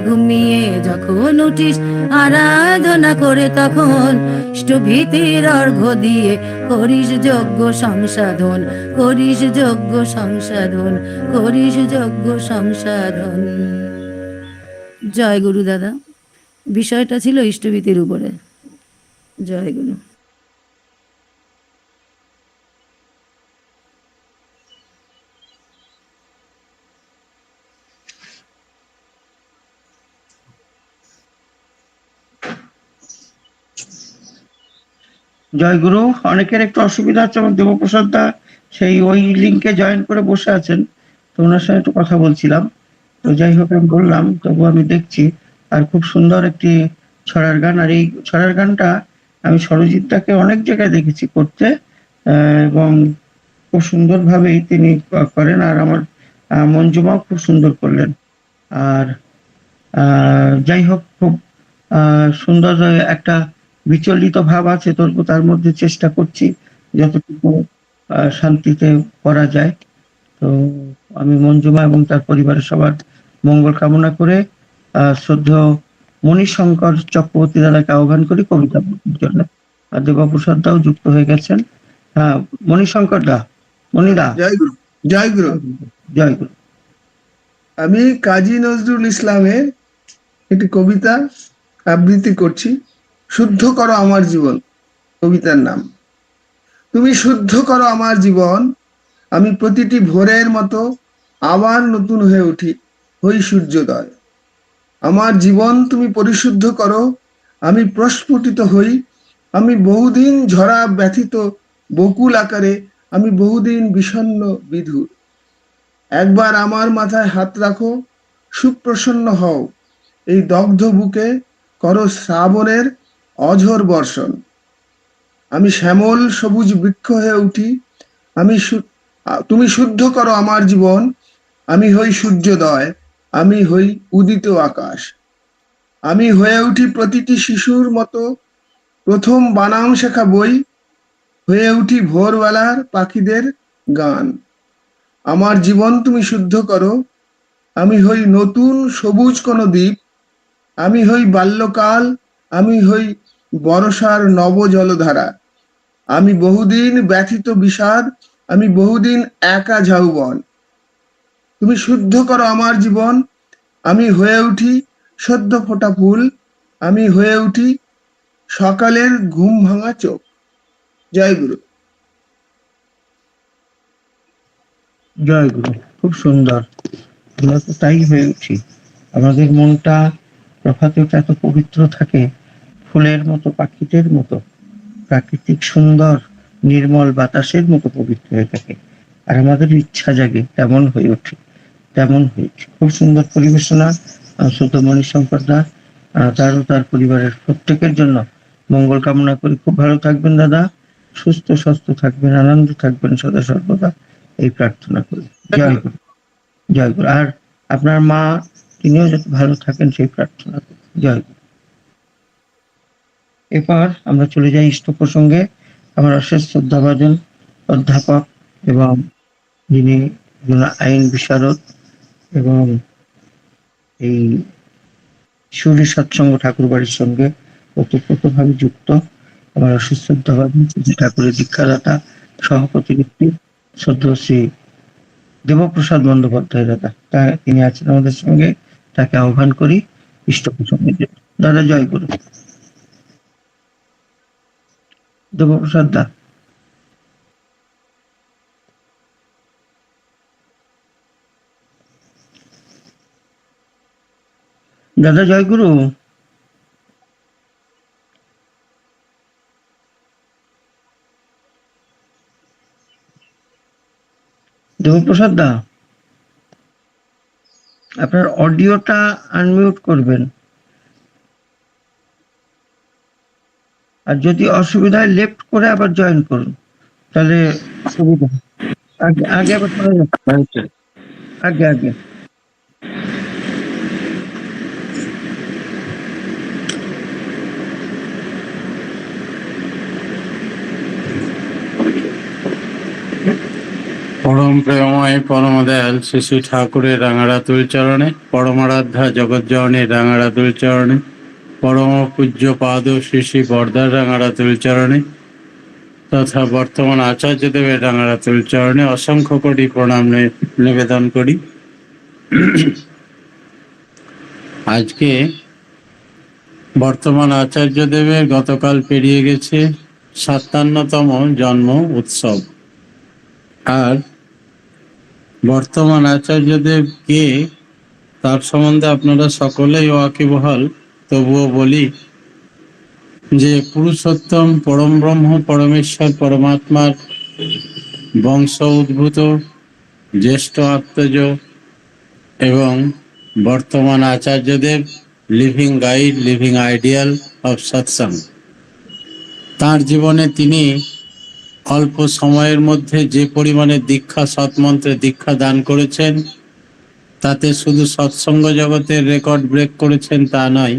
ঘুমিয়ে যখন উঠিস, আরাধনা করে তখন ইষ্টভীতির অর্ঘ দিয়ে করিস যজ্ঞ সংসাধন, করিস যজ্ঞ সংসাধন, করিস যজ্ঞ সংসাধন। জয় গুরু দাদা। বিষয়টা ছিল ইষ্টভীতির উপরে। জয় গুরু। জয় গুরু অনেকের একটু অসুবিধা হচ্ছে আমার দেবপ্রসাদ দা সেই ওই লিঙ্কে জয়েন করে বসে আছেন। তো ওনার সঙ্গে একটু কথা বলছিলাম। তো যাই হোক, আমি বললাম, তবু আমি দেখছি, আর খুব সুন্দর একটি ছড়ার গান। আর এই ছড়ার গানটা আমি সরজিৎ দাকে অনেক জায়গায় দেখেছি করতে এবং খুব সুন্দরভাবেই তিনি করেন, আর আমার মঞ্জুমাও খুব সুন্দর করলেন। আর যাই হোক, খুব সুন্দর একটা বিচলিত ভাব আছে তবু তার মধ্যে চেষ্টা করছি যতটুকু শান্তিতে করা যায়। তো আমি মঞ্জুমা এবং তার পরিবারের সবার মঙ্গল কামনা করে আহ, শ্রদ্ধেয় মণিশঙ্কর চক্রবর্তী দাদাকে আহ্বান করি কবিতা জন্য। আর দেবপ্রসাদ দাও যুক্ত হয়ে গেছেন। হ্যাঁ মণিশঙ্কর দা মণিদা জয় গুরু জয় গুরু। জয় গুরু। আমি কাজী নজরুল ইসলামের একটি কবিতা আবৃত্তি করছি। শুদ্ধ করো আমার জীবন, কবিতার নাম। তুমি শুদ্ধ করো আমার জীবন, আমি প্রতিটি ভোরের মতো আবার নতুন হয়ে উঠি, হই সূর্যোদয়। আমার জীবন তুমি পরিশুদ্ধ করো, আমি প্রস্ফুটিত হই, আমি বহুদিন ঝরা ব্যথিত বকুল আকারে, আমি বহুদিন বিষণ্ণ বিধুর। একবার আমার মাথায় হাত রাখো, সুপ্রসন্ন হও, এই দগ্ধ বুকে করো শ্রাবণের অঝোর বর্ষণ। আমি শ্যামল সবুজ বৃক্ষ হয়ে উঠি। আমি তুমি শুদ্ধ করো আমার জীবন। আমি হই সূর্যোদয়। আমি হই উদিত আকাশ। আমি হয়ে উঠি প্রতিটি শিশুর মতো। প্রথম বানাম শেখা বই। হয়ে উঠি ভোরবেলার পাখিদের গান। আমার জীবন তুমি শুদ্ধ করো। আমি হই নতুন সবুজ কোন দ্বীপ। আমি হই বাল্যকাল। আমি হই বরসার নব জলধারা। আমি বহুদিন ব্যথিত বিষাদ, আমি বহুদিন একা ঝাউবন। তুমি শুদ্ধ করো আমার জীবন, আমি হয়ে উঠি সদ্য ফোটা ফুল, আমি হয়ে উঠি সকালের ঘুম ভাঙা চোখ। জয় গুরু। জয় গুরু, খুব সুন্দর। আমরা তো তাই হয়ে উঠি। আমাদের মনটা প্রভাতে এত পবিত্র থাকে। ফুলের মতো পাখিদের মতো প্রাকৃতিক সুন্দর নির্মল বাতাসের মতো পবিত্র হয়ে থাকে। আর আমাদের ইচ্ছা জাগে তেমন হয়ে ওঠে তেমন হয়ে ওঠে। খুব সুন্দর পরিবেশনা সুতমণি মণিশঙ্কর দা আহ, তারও তার পরিবারের প্রত্যেকের জন্য মঙ্গল কামনা করি। খুব ভালো থাকবেন দাদা সুস্থ স্বাস্থ্য থাকবেন আনন্দ থাকবেন সদা সর্বদা এই প্রার্থনা করি। জয় গুরু জয় গুরু। আর আপনার মা তিনিও যাতে ভালো থাকেন সেই প্রার্থনা করি। জয় গুরু। এরপর আমরা চলে যাই ইষ্ট প্রসঙ্গে। আমার অশেষ শ্রদ্ধাভাজন অধ্যাপক এবং যিনি আইন বিশারদ এবং এই সুরি সৎসঙ্গ ঠাকুর বাড়ির সঙ্গে ওতপ্রোতভাবে যুক্ত। আমার অশেষ শ্রদ্ধাভাজন ঠাকুরের দীক্ষাদাতা, সহপ্রতিনিধি শ্রদ্ধ শ্রী দেবপ্রসাদ বন্দ্যোপাধ্যায় দাদা। তা তিনি আছেন আমাদের সঙ্গে। তাকে আহ্বান করি ইষ্ট প্রসঙ্গে। দাদা, জয় গুরু। দা দাদা জয় গুরু দেবপ্রসাদ দা আপনার অডিওটা আনমিউট করবেন। আর যদি অসুবিধা হয় লেফট করে আবার জয়েন করুন। তাহলে সুবিধা। আগে আগে আবার শোনা আগে আগে। পরম পরম প্রেমময় পরম দয়াল শ্রী শ্রী ঠাকুরের রাঙারাতুল চরণে পরমারাধ্যা জগজ্জননীর রাঙারাতুল চরণে পরম পূজ্য পাদ শ্রী শ্রী বর্দার রাঙারাতুল চরণে তথা বর্তমান আচার্যদেবের রাঙারাতুল চরণে অসংখ্য কোটি প্রণাম নিবেদন করি। আজকে বর্তমান আচার্যদেবের গতকাল পেরিয়ে গেছে সাতান্নতম জন্ম উৎসব। আর বর্তমান আচার্যদেব কে তার সম্বন্ধে আপনারা সকলেই ওয়াকিবহাল তবুও বলি যে পুরুষোত্তম পরম ব্রহ্ম পরমেশ্বর পরমাত্মার বংশ উদ্ভূত, জ্যেষ্ঠ আত্মজ এবং বর্তমান আচার্যদেব living guide living ideal of Satsang তার জীবনে তিনি অল্প সময়ের মধ্যে যে পরিমাণে দীক্ষা সৎমন্ত্রে দীক্ষা দান করেছেন, তাতে শুধু সৎসঙ্গ জগতের রেকর্ড ব্রেক করেছেন তা নয়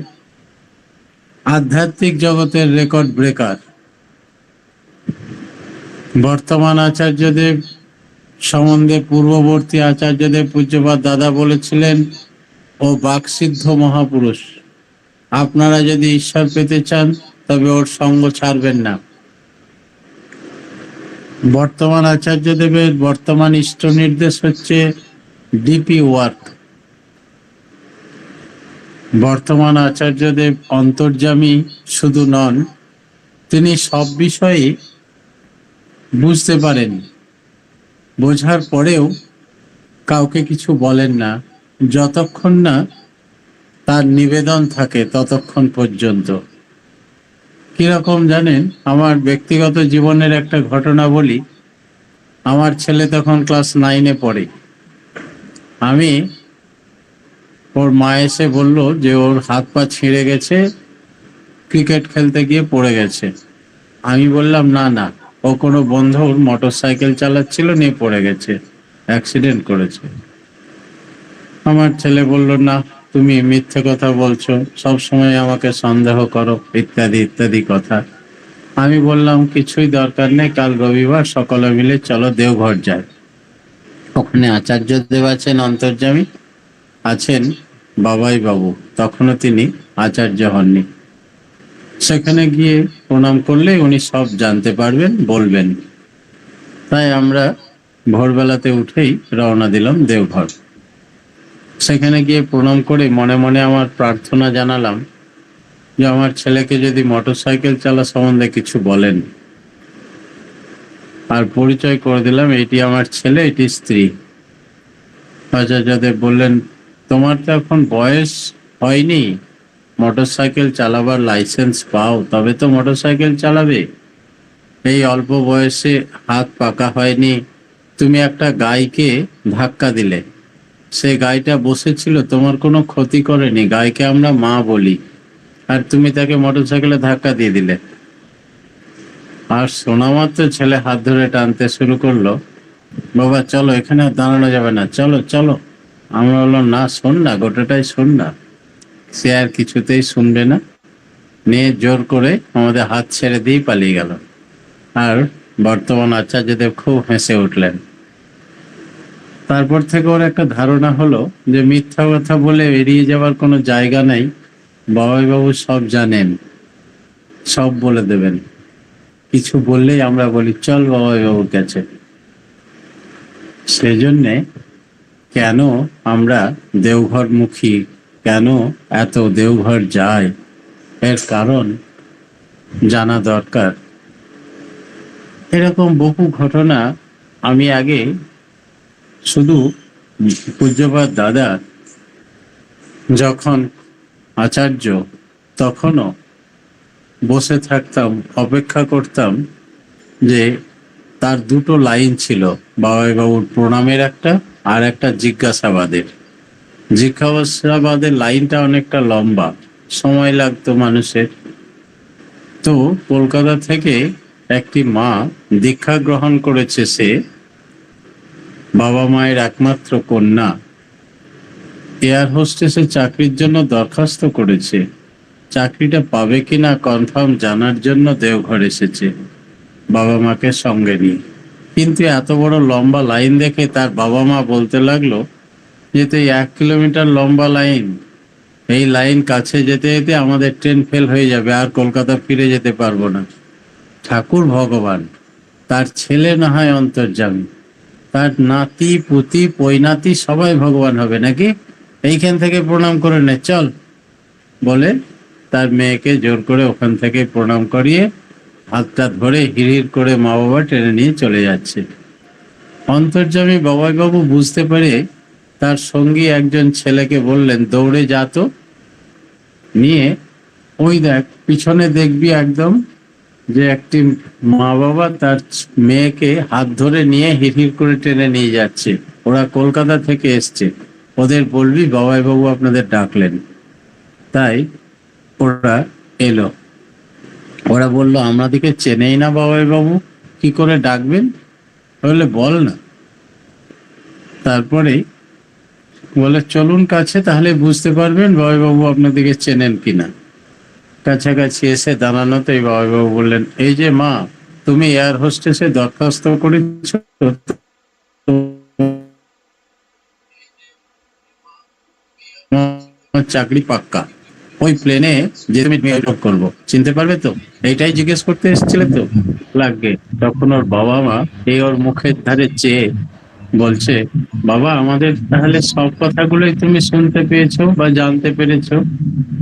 আধ্যাত্মিক জগতের রেকর্ড ব্রেকার। বর্তমান আচার্যদেব সম্বন্ধে পূর্ববর্তী আচার্যদেব পূজ্যপাত দাদা বলেছিলেন, ও বাকসিদ্ধ মহাপুরুষ, আপনারা যদি ঈশ্বর পেতে চান, তবে ওর সঙ্গ ছাড়বেন না। বর্তমান আচার্যদেবের বর্তমান ইষ্ট নির্দেশ হচ্ছে ডিপি ওয়ার্ক। বর্তমান আচার্যদেব অন্তর্যামী শুধু নন, তিনি সব বিষয়ে বুঝতে পারেন। বোঝার পরেও কাউকে কিছু বলেন না। যতক্ষণ না তার নিবেদন থাকে ততক্ষণ পর্যন্ত। কীরকম জানেন, আমার ব্যক্তিগত জীবনের একটা ঘটনা বলি। আমার ছেলে তখন ক্লাস নাইনে পড়ে। আমি ওর মা এসে বলল যে ওর হাত পা ছিঁড়ে গেছে, ক্রিকেট খেলতে গিয়ে পড়ে গেছে। আমি বললাম, না না, ও কোনো বন্ধুর মোটর সাইকেল চালাচ্ছিল, নিয়ে পড়ে গেছে, অ্যাক্সিডেন্ট করেছে। আমার ছেলে বলল, না, তুমি মিথ্যে কথা বলছো, সব সময় আমাকে সন্দেহ করো, ইত্যাদি ইত্যাদি কথা। আমি বললাম, কিছুই দরকার নেই, কাল রবিবার সকলে মিলে চলো দেওঘর যায় ওখানে আচার্য দেব আছেন, অন্তর্যামী আছেন। বাবাই বাবু, তখনও তিনি আচার্য হননি। সেখানে গিয়ে প্রণাম করলে উনি সব জানতে পারবেন, বলবেন। তাই আমরা ভোরবেলাতে উঠেই রওনা দিলাম দেওঘর। সেখানে গিয়ে প্রণাম করে মনে মনে আমার প্রার্থনা জানালাম যে আমার ছেলেকে যদি মোটরসাইকেল চালা সম্বন্ধে কিছু বলেন। আর পরিচয় করে দিলাম এটি আমার ছেলে, এটি স্ত্রী। আচার্যদেব বললেন তোমার তো এখন বয়স হয়নি। মোটরসাইকেল চালাবার লাইসেন্স পাও, তবে তো মোটরসাইকেল চালাবে। এই অল্প বয়সে হাত পাকা হয়নি। তুমি একটা গাইকে ধাক্কা দিলে। সে গাইটা বসেছিল, তোমার কোনো ক্ষতি করেনি। গাইকে আমরা মা বলি। আর তুমি তাকে মোটরসাইকেলে ধাক্কা দিয়ে দিলে। আর শোনা মাত্র ছেলে হাত ধরে টানতে শুরু করল। বাবা, চলো, এখানে দাঁড়ানো যাবে না। চলো চলো। আমি বললাম, না, শোন না, গোটাটাই শোন না। সে আর কিছুতেই শুনবে না। নিয়ে জোর করে আমাদের হাত ছেড়ে দিয়ে পালিয়ে গেল। আর বর্তমান আচার্যদেব খুব হেসে উঠলেন। তারপর থেকে ওর একটা ধারণা হলো যে, মিথ্যা কথা বলে এড়িয়ে যাওয়ার কোনো জায়গা নেই। বাবু সব জানেন, সব বলে দেবেন। কিছু বললেই আমরা বলি, চল বাবাই বাবুর কাছে। সেজন্যে কেন আমরা দেওঘর মুখী কেন এত দেওঘর যায়? এর কারণ জানা দরকার। এরকম বহু ঘটনা আমি আগে শুধু পূজ্যপাত দাদা যখন আচার্য তখনও বসে থাকতাম, অপেক্ষা করতাম যে তার দুটো লাইন ছিল বাবাই বাবুর প্রণামের একটা আর একটা জিজ্ঞাসাবাদের। জিজ্ঞাসাবাদের লাইনটা অনেকটা লম্বা, সময় লাগতো মানুষের। তো কলকাতা থেকে একটি মা দীক্ষা গ্রহণ করেছে সে বাবা মায়ের একমাত্র কন্যা। এয়ার হোস্টেসে চাকরির জন্য দরখাস্ত করেছে। চাকরিটা পাবে কিনা কনফার্ম জানার জন্য দেওঘর এসেছে। বাবা মাকে সঙ্গে নিয়ে। কিন্তু এত বড় লম্বা লাইন দেখে তার বাবা মা বলতে লাগল যে তো এক কিলোমিটার লম্বা লাইন। এই লাইন কাছে যেতে যেতে আমাদের ট্রেন ফেল হয়ে যাবে, আর কলকাতা ফিরে যেতে পারব না। ঠাকুর ভগবান, তার ছেলে না হয় অন্তর্যামী। তার নাতি, পুতি, পৈনাতি সবাই ভগবান হবে নাকি? এইখান থেকে প্রণাম করে নে, চল। বলে তার মেয়েকে জোর করে ওখান থেকে প্রণাম করিয়ে হাতটা ধরে হিড়হিড় করে মা বাবা টেনে নিয়ে চলে যাচ্ছে। অন্তর্যামী বাবাইবাবু বুঝতে পেরে তার সঙ্গী একজন ছেলেকে বললেন, দৌড়ে যা তো। নিয়ে, ওই দেখ, পিছনে দেখবি একদম যে একটি মা বাবা তার মেয়েকে হাত ধরে নিয়ে হিড়হিড় করে টেনে নিয়ে যাচ্ছে। ওরা কলকাতা থেকে এসছে। ওদের বলবি, বাবাইবাবু আপনাদের ডাকলেন। তাই ওরা এলো। ওরা বলল, আমাদেরকে চেনেই না বাবাই বাবু কি করে ডাকবেন? বললে, বল না। তারপরে বলে চলুন কাছে, তাহলে বুঝতে পারবেন বাবু আপনাদেরকে চেনেন কিনা। কাছাকাছি এসে দাঁড়ানোতেই বাবু বললেন, এই যে মা, তুমি এয়ার হোস্টেসে দরখাস্ত করেছ? চাকরি পাক্কা। ওই প্লেনে যে তুমি যোগ করব। চিনতে পারবে তো? এইটাই জিজ্ঞেস করতে এসেছিলে তো? লাগবে। তখন ওর বাবা মা এই ওর মুখের ধারে চেয়ে বলছে, বাবা, আমাদের তাহলে সব কথাগুলোই তুমি শুনতে পেয়েছ বা জানতে পেরেছ?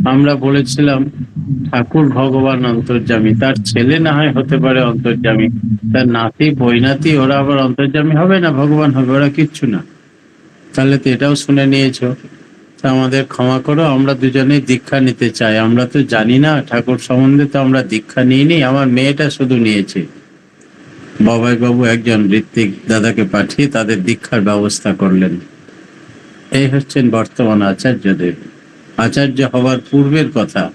আমরা বলেছিলাম, ঠাকুর ভগবান অন্তর্যামী। তার ছেলে না হয় হতে পারে অন্তর্যামী। তার নাতি বইনাতি ওরা আবার অন্তর্যামী হবে না? ভগবান হবে, ওরা কিচ্ছু না। তাহলে তো এটাও শুনে নিয়েছো। আমাদের ক্ষমা করো, আমরা দুজনেই দীক্ষা নিতে চাই। আমরা তো জানি না, ঠাকুর সম্বন্ধে তো আমরা দীক্ষা নিইনি, আমার মেয়েটা শুধু নিয়েছে। বাবাই বাবু একজন ঋত্বিক দাদাকে পাঠিয়ে তাদের দীক্ষার ব্যবস্থা করলেন। এই হচ্ছেন বর্তমান আচার্যদেব। আচার্য হওয়ার পূর্বের কথা।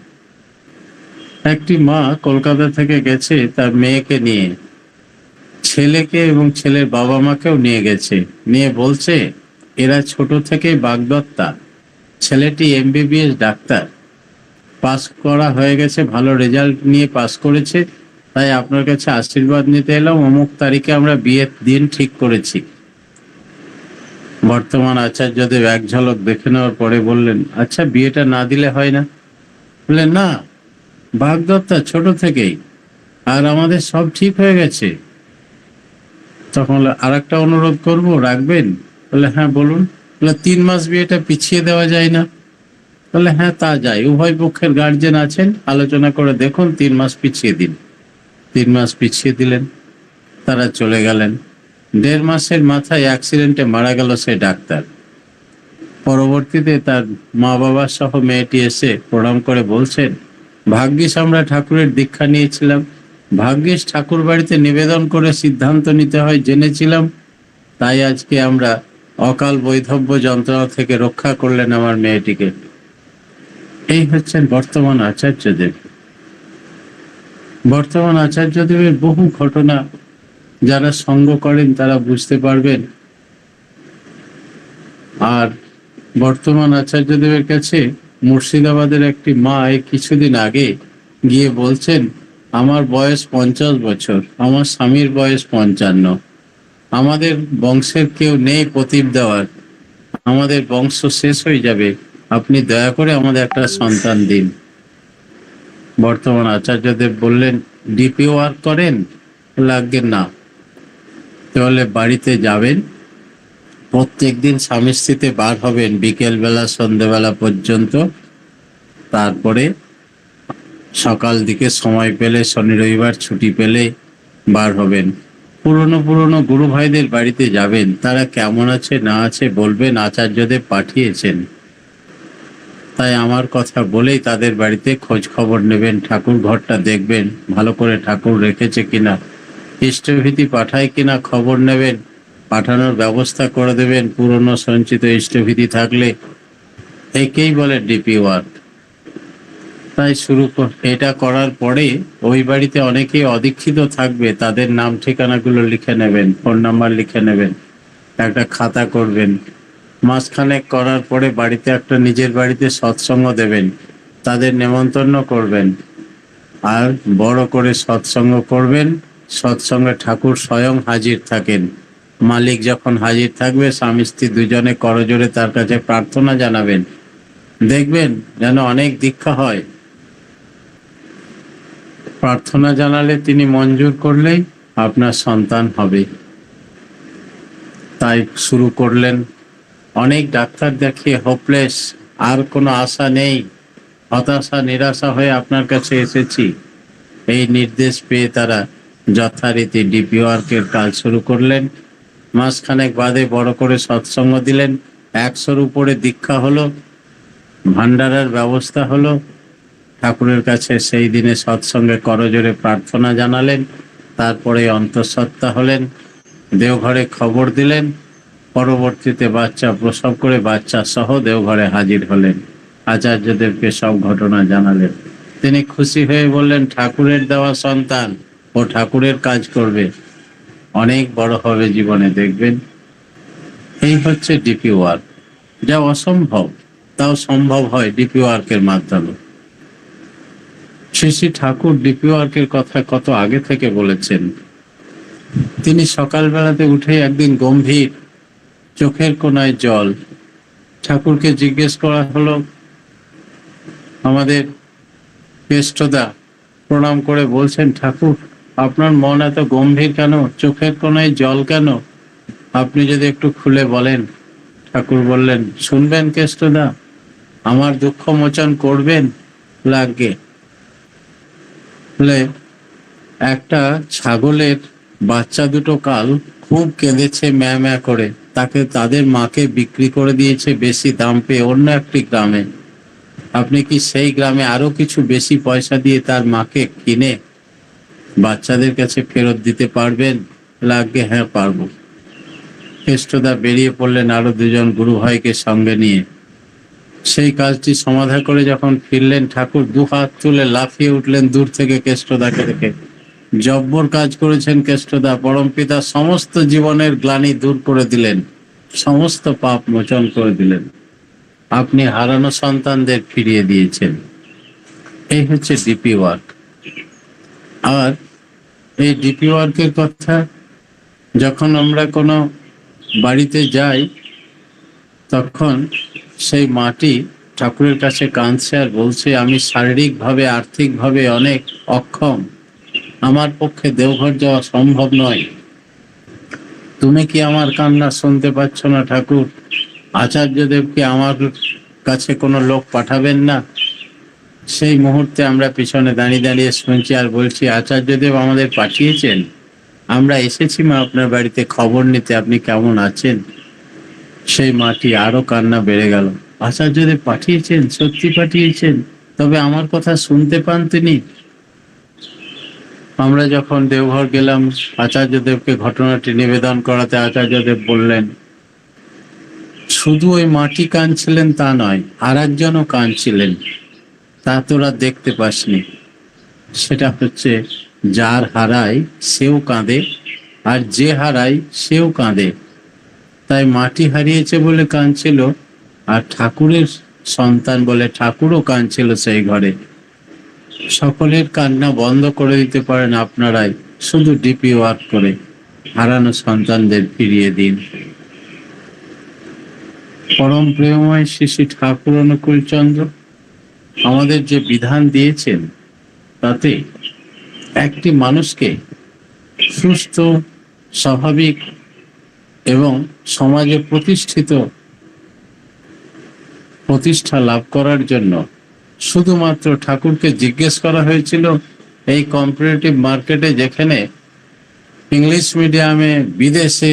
একটি মা কলকাতা থেকে গেছে, তার মেয়েকে নিয়ে। ছেলেকে এবং ছেলের বাবা মাকেও নিয়ে গেছে। নিয়ে বলছে, এরা ছোট থেকে বাগদত্তা। ছেলেটি এমবিবিএস ডাক্তার। পাস করা হয়ে গেছে, ভালো রেজাল্ট নিয়ে পাস করেছে। তাই আপনার কাছে আশীর্বাদ নিতে এলাম। অমুক তারিখে আমরা বিয়ের দিন ঠিক করেছি। বর্তমান আচার্যদেব এক ঝলক দেখে নেওয়ার পরে বললেন আচ্ছা বিয়েটা না দিলে হয় না? বললেন, না বাগদত্তা ছোট থেকেই, আর আমাদের সব ঠিক হয়ে গেছে। তখন আর একটা অনুরোধ করব, রাখবেন? বলে হ্যাঁ বলুন। বলে তিন মাস বিয়েটা পিছিয়ে দেওয়া যায় না। বলে হ্যাঁ তা যায়। উভয় পক্ষের গার্জেন আছেন, আলোচনা করে দেখুন, তিন মাস পিছিয়ে দিন। তিন মাস পিছিয়ে দিলেন, তারা চলে গেলেন। দেড় মাসের মাথায় অ্যাক্সিডেন্টে মারা গেল সে ডাক্তার। পরবর্তীতে তার মা বাবা সহ মেয়েটি এসে প্রণাম করে বলছেন, ভাগ্যিস আমরা ঠাকুরের দীক্ষা নিয়েছিলাম। ভাগ্যিস ঠাকুর বাড়িতে নিবেদন করে সিদ্ধান্ত নিতে হয়, জেনেছিলাম। তাই আজকে আমরা অকাল বৈধব্য যন্ত্রণা থেকে রক্ষা করলেন আমার মেয়েটিকে। এই হচ্ছেন বর্তমান আচার্যদেব। বর্তমান আচার্যদেবের বহু ঘটনা যারা সঙ্গ করেন, তারা বুঝতে পারবেন। আর বর্তমান আচার্যদেবের কাছে মুর্শিদাবাদের একটি মা এই কিছুদিন আগে গিয়ে বলছেন, আমার বয়স পঞ্চাশ বছর, আমার স্বামীর বয়স পঞ্চান্ন। আমাদের বংশের কেউ নেই প্রতীপ দেওয়ার। আমাদের বংশ শেষ হয়ে যাবে। আপনি দয়া করে আমাদের একটা সন্তান দিন। বর্তমান আচার্যদেব বললেন, ডিপি ওয়ার্ক করেন লাগবে না। তাহলে বাড়িতে যাবেন। প্রত্যেক দিন স্বামী স্ত্রীতে বার হবেন, বিকেলবেলা, সন্ধেবেলা পর্যন্ত। তারপরে সকাল দিকে সময় পেলে, শনি রবিবার ছুটি পেলে বার হবেন। পুরনো পুরনো গুরু ভাইদের বাড়িতে যাবেন। তারা কেমন আছে, না আছে বলবেন, আচার্যদেব পাঠিয়েছেন। তাই আমার কথা বলেই তাদের বাড়িতে খোঁজ খবর নেবেন, ঠাকুর ঘরটা দেখবেন, ভালো করে ঠাকুর রেখেছে কিনা, ইষ্টভীতি পাঠায় কিনা খবর নেবেন, পাঠানোর ব্যবস্থা করে দেবেন, পুরনো সঞ্চিত ইষ্টভীতি থাকলে, একেই বলে ডিপি ওয়ার্ক তাই শুরু এটা করার পরে ওই বাড়িতে অনেকেই অদীক্ষিত থাকবে। তাদের নাম, ঠিকানাগুলো লিখে নেবেন, ফোন নাম্বার লিখে নেবেন, একটা খাতা করবেন। মাসখানেক করার পরে বাড়িতে একটা নিজের বাড়িতে সৎসঙ্গ দেবেন, তাদের নেমন্তন্ন করবেন। আর বড় করে সৎসঙ্গ করবেন, সৎসঙ্গে ঠাকুর স্বয়ং হাজির থাকেন। মালিক যখন হাজির থাকবে, স্বামী স্ত্রী দুজনে করজোরে তার কাছে প্রার্থনা জানাবেন। দেখবেন যেন অনেক দীক্ষা হয়। প্রার্থনা জানালে তিনি মঞ্জুর করলেই আপনার সন্তান হবে। তাই শুরু করলেন। অনেক ডাক্তার দেখিয়ে হোপলেস আর কোনো আশা নেই। হতাশা, নিরাশা হয়ে আপনার কাছে এসেছি। এই নির্দেশ পেয়ে তারা যথারীতি ডিপিওয়ার্কের কাজ শুরু করলেন। মাসখানেক বাদে বড় করে সৎসঙ্গ দিলেন। একশোর উপরে দীক্ষা হলো। ভান্ডারের ব্যবস্থা হলো। ঠাকুরের কাছে সেই দিনে সৎসঙ্গে করজোরে প্রার্থনা জানালেন। তারপরে অন্তঃসত্ত্বা হলেন, দেওঘরে খবর দিলেন, পরবর্তীতে বাচ্চা প্রসব করে বাচ্চা সহ দেওঘরে হাজির হলেন। আচার্যদেবকে সব ঘটনা জানালেন। তিনি খুশি হয়ে বললেন, ঠাকুরের দেওয়া সন্তান ও ঠাকুরের কাজ করবে। অনেক বড় হবে জীবনে, দেখবেন। এই হচ্ছে ডিপি ওয়ার্ক। যা অসম্ভব, তাও সম্ভব হয় ডিপি ওয়ার্কের মাধ্যমে। শ্রী শ্রী ঠাকুর ডিপি ওয়ার্কের কথা কত আগে থেকে বলেছেন। তিনি সকালবেলাতে উঠে একদিন গম্ভীর চোখের কোনায় জল ঠাকুরকে জিজ্ঞেস করা হলো, আমাদের কেষ্টদা প্রণাম করে বলছেন, ঠাকুর, আপনার মন এত গম্ভীর কেন? চোখের কোনায় জল কেন? আপনি যদি একটু খুলে বলেন। ঠাকুর বললেন, শুনবেন কেষ্টদা আমার দুঃখ মোচন করবেন লাগে বলে, একটা ছাগলের বাচ্চা দুটো কাল খুব কেঁদেছে ম্যা ম্যা করে। তাকে তাদের মাকে বিক্রি করে দিয়েছে বেশি দাম পেয়ে অন্য একটি গ্রামে। আপনি কি সেই গ্রামে আরও কিছু বেশি পয়সা দিয়ে তার মাকে কিনে বাচ্চাদের কাছে ফেরত দিতে পারবেন? লাগবে হ্যাঁ পারব। কেষ্টদা বেরিয়ে পড়লেন আরও দুজন গুরু ভাইকে সঙ্গে নিয়ে। সেই কাজটি সমাধা করে যখন ফিরলেন, ঠাকুর দু হাত তুলে লাফিয়ে উঠলেন দূর থেকে কেষ্টদাকে দেখে। জব্বর কাজ করেছেন কেষ্টদা পরম পিতা সমস্ত জীবনের গ্লানি দূর করে দিলেন, সমস্ত পাপ মোচন করে দিলেন। আপনি হারানো সন্তানদের ফিরিয়ে দিয়েছেন। এই হচ্ছে ডিপি ওয়ার্ক। আর এই ডিপি ওয়ার্কের কথা, যখন আমরা কোনো বাড়িতে যাই, তখন সেই মাটি ঠাকুরের কাছে কাঁদছে আর বলছে, আমি শারীরিকভাবে, আর্থিকভাবে অনেক অক্ষম। আমার পক্ষে দেওঘর যাওয়া সম্ভব নয়। তুমি কি আমার কান্না শুনতে পাচ্ছ না ঠাকুর? আচার্যদেবকে আমার কাছে কোনো লোক পাঠাবেন না? সেই মুহূর্তে আমরা পিছনে দাঁড়িয়ে দাঁড়িয়ে শুনছি আর বলছি, আচার্যদেব আমাদের পাঠিয়েছেন। আমরা এসেছি মা আপনার বাড়িতে খবর নিতে। আপনি কেমন আছেন? সেই মাটি আরও কান্না বেড়ে গেল। আচার্যদেব পাঠিয়েছেন, সত্যি পাঠিয়েছেন, তবে আমার কথা শুনতে পান তিনি? আমরা যখন দেওঘর গেলাম, আচার্যদেবকে ঘটনাটি নিবেদন করাতে আচার্যদেব বললেন, শুধু ওই মাটি কাঁদছিলেন তা নয় আর একজনও কাঁদছিলেন। তা তোরা দেখতে পাসনি। সেটা হচ্ছে, যার হারায় সেও কাঁদে, আর যে হারায় সেও কাঁদে। তাই মাটি হারিয়েছে বলে কাঁদছিল আর ঠাকুরের সন্তান বলে ঠাকুরও কাঁদছিল সেই ঘরে। সকলের কান্না বন্ধ করে দিতে পারেন আপনারাই, শুধু ডিপি ওয়ার্ক করে হারানো সন্তানদের ফিরিয়ে দিন। পরম প্রেমময় শ্রী ঠাকুর অনুকূল চন্দ্র, আমাদের যে বিধান দিয়েছেন, তাতে একটি মানুষকে সুস্থ, স্বাভাবিক এবং সমাজে প্রতিষ্ঠিত প্রতিষ্ঠা লাভ করার জন্য শুধুমাত্র ঠাকুরকে জিজ্ঞেস করা হয়েছিল, এই কম্পারেটিভ মার্কেটে যেখানে ইংলিশ মিডিয়ামে বিদেশে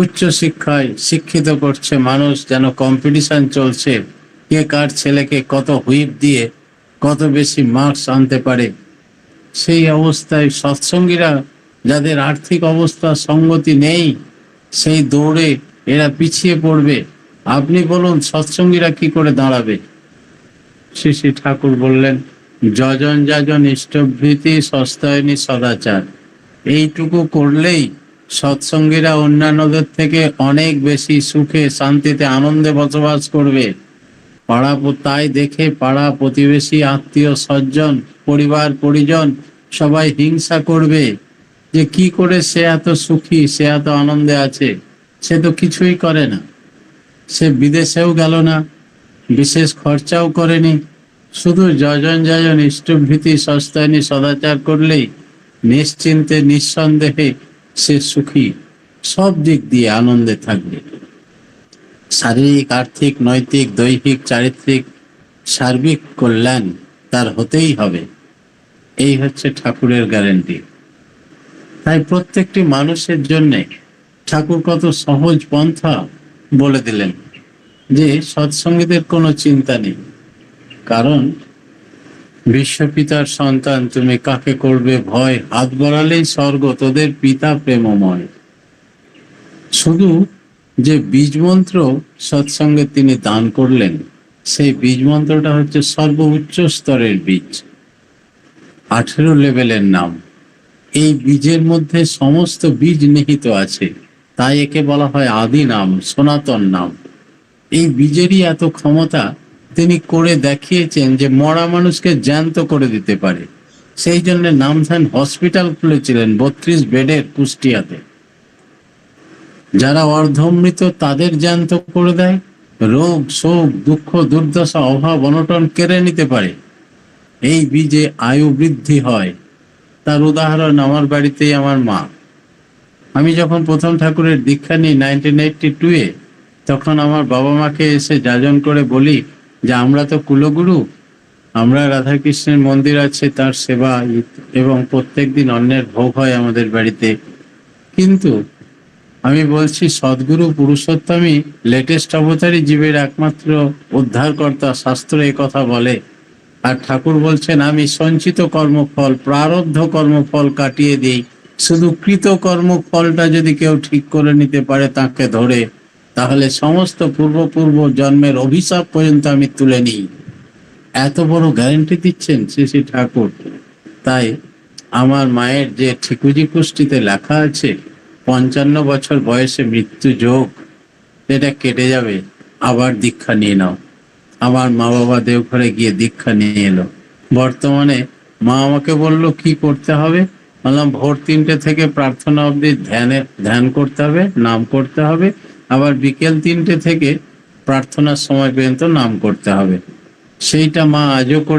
উচ্চ শিক্ষায় শিক্ষিত করছে মানুষ, যেন কম্পিটিশন চলছে, কে কার ছেলেকে কত হুইপ দিয়ে কত বেশি মার্কস আনতে পারে? সেই অবস্থায় সৎসঙ্গীরা, যাদের আর্থিক অবস্থা সঙ্গতি নেই সেই দৌড়ে এরা পিছিয়ে পড়বে। আপনি বলুন, সৎসঙ্গীরা কি করে দাঁড়াবে? শ্রী শ্রী ঠাকুর বললেন, যজন যাজন ইষ্টভৃতি সস্তায়নী সদাচার। এইটুকু করলেই সৎসঙ্গীরা অন্যান্যদের থেকে অনেক বেশি সুখে, শান্তিতে, আনন্দে বসবাস করবে। পাড়া তাই দেখে পাড়া প্রতিবেশী, আত্মীয় সজ্জন পরিবার, পরিজন সবাই হিংসা করবে। যে কি করে সে এত সুখী, সে এত আনন্দে আছে, সে তো কিছুই করে না। সে বিদেশেও গেল না, বিশেষ খরচাও করেনি। শুধু যজন যজন ইষ্টভীতি সস্তায়নী সদাচার করলেই নিশ্চিন্তে, নিঃসন্দেহে সে সুখী। সব দিক দিয়ে আনন্দে থাকবে। শারীরিক, আর্থিক, নৈতিক, দৈহিক, চারিত্রিক, সার্বিক কল্যাণ তার হতেই হবে। এই হচ্ছে ঠাকুরের গ্যারেন্টি তাই প্রত্যেকটি মানুষের জন্য ঠাকুর কত সহজ পন্থা বলে দিলেন যে সৎসঙ্গীদের কোনো চিন্তা নেই। কারণ বিশ্বপিতার সন্তান, তুমি কাকে করবে ভয়? হাত বাড়ালেই স্বর্গ, তোদের পিতা প্রেমময়। শুধু যে বীজ মন্ত্র সৎসঙ্গে তিনি দান করলেন, সেই বীজ মন্ত্রটা হচ্ছে সর্বোচ্চ স্তরের বীজ, আঠেরো লেভেলের নাম। এই বীজের মধ্যে সমস্ত বীজ নিহিত আছে। তাই একে বলা হয় আদি নাম, সনাতন নাম। এই বীজেরই এত ক্ষমতা তিনি করে দেখিয়েছেন যে মরা মানুষকে জ্যান্ত করে দিতে পারে। সেই জন্য নামধান হসপিটাল খুলেছিলেন বত্রিশ বেডের কুষ্টিয়াতে। যারা অর্ধমৃত তাদের জ্যান্ত করে দেয়। রোগ, শোক, দুঃখ, দুর্দশা, অভাব, অনটন কেড়ে নিতে পারে। এই বীজে আয়ু বৃদ্ধি হয়। তার উদাহরণ আমার বাড়িতেই আমার মা। আমি যখন প্রথম ঠাকুরের দীক্ষা নিই নাইনটিন এইটটি টুয়ে তখন আমার বাবা মাকে এসে যাজন করে বলি যে, আমরা তো কুলগুরু, আমরা রাধাকৃষ্ণের মন্দির আছে, তার সেবা এবং প্রত্যেক দিন অন্যের ভোগ হয় আমাদের বাড়িতে। কিন্তু আমি বলছি, সদ্গুরু পুরুষোত্তমই লেটেস্ট অবতারী জীবের একমাত্র উদ্ধারকর্তা, শাস্ত্র কথা বলে। আর ঠাকুর বলছেন, আমি সঞ্চিত কর্মফল, প্রারব্ধ কর্মফল কাটিয়ে দিই। শুধু কৃত কর্মফলটা যদি কেউ ঠিক করে নিতে পারে তাকে ধরে, তাহলে সমস্ত পূর্বপূর্ব জন্মের অভিশাপ পর্যন্ত আমি তুলে নিই। এত বড় গ্যারেন্টি দিচ্ছেন শ্রী শ্রী ঠাকুর। তাই আমার মায়ের যে ঠিকুজি কুষ্টিতে লেখা আছে, পঞ্চান্ন বছর বয়সে মৃত্যু যোগ এটা কেটে যাবে, আবার দীক্ষা নিয়ে নাও। আমার মা বাবা দেওঘরে গিয়ে দীক্ষা নিয়ে এলো। বর্তমানে মা আমাকে বলল, কি করতে হবে? বললাম, ভোর তিনটে থেকে প্রার্থনা অবধি ধ্যানে ধ্যান করতে হবে, নাম করতে হবে। আবার বিকেল তিনটে থেকে প্রার্থনার সময় পর্যন্ত নাম করতে হবে। সেইটা মা আজও করে